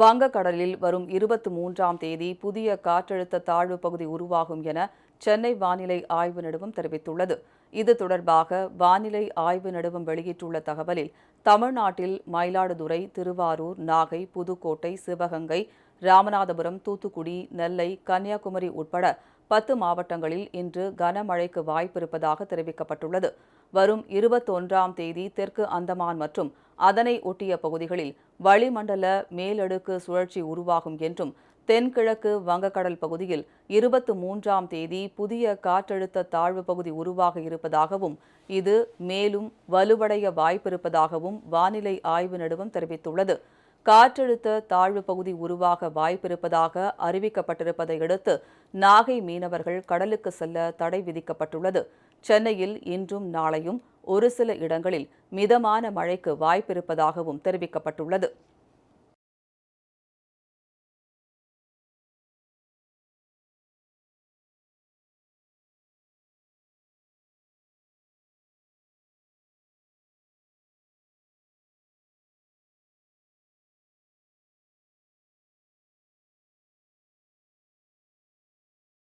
வங்கக்கடலில் வரும் இருபத்தி மூன்றாம் தேதி புதிய காற்றழுத்த தாழ்வு பகுதி உருவாகும் என சென்னை வானிலை ஆய்வு நிறுவனம் தெரிவித்துள்ளது. இது தொடர்பாக வானிலை ஆய்வு நிறுவனம் வெளியிட்டுள்ள தகவலில் தமிழ்நாட்டில் மயிலாடுதுறை திருவாரூர் நாகை புதுக்கோட்டை சிவகங்கை ராமநாதபுரம் தூத்துக்குடி நெல்லை கன்னியாகுமரி உட்பட பத்து மாவட்டங்களில் இன்று கனமழைக்கு வாய்ப்பிருப்பதாக தெரிவிக்கப்பட்டுள்ளது. வரும் இருபத்தொன்றாம் தேதி தெற்கு அந்தமான் மற்றும் அதனை ஒட்டிய பகுதிகளில் வளிமண்டல மேலடுக்கு சுழற்சி உருவாகும் என்றும் தென்கிழக்கு வங்கக்கடல் பகுதியில் இருபத்து மூன்றாம் தேதி புதிய காற்றழுத்த தாழ்வு பகுதி உருவாக இருப்பதாகவும் இது மேலும் வலுவடைய வாய்ப்பிருப்பதாகவும் வானிலை ஆய்வு நடுவம் தெரிவித்துள்ளது. காற்றழுத்த தாழ்வு பகுதி உருவாக வாய்ப்பிருப்பதாக அறிவிக்கப்பட்டிருப்பதை அடுத்து நாகை மீனவர்கள் கடலுக்கு செல்ல தடை விதிக்கப்பட்டுள்ளது. சென்னையில் இன்றும் நாளையும் ஒரு சில இடங்களில் மிதமான மழைக்கு வாய்ப்பிருப்பதாகவும் தெரிவிக்கப்பட்டுள்ளது.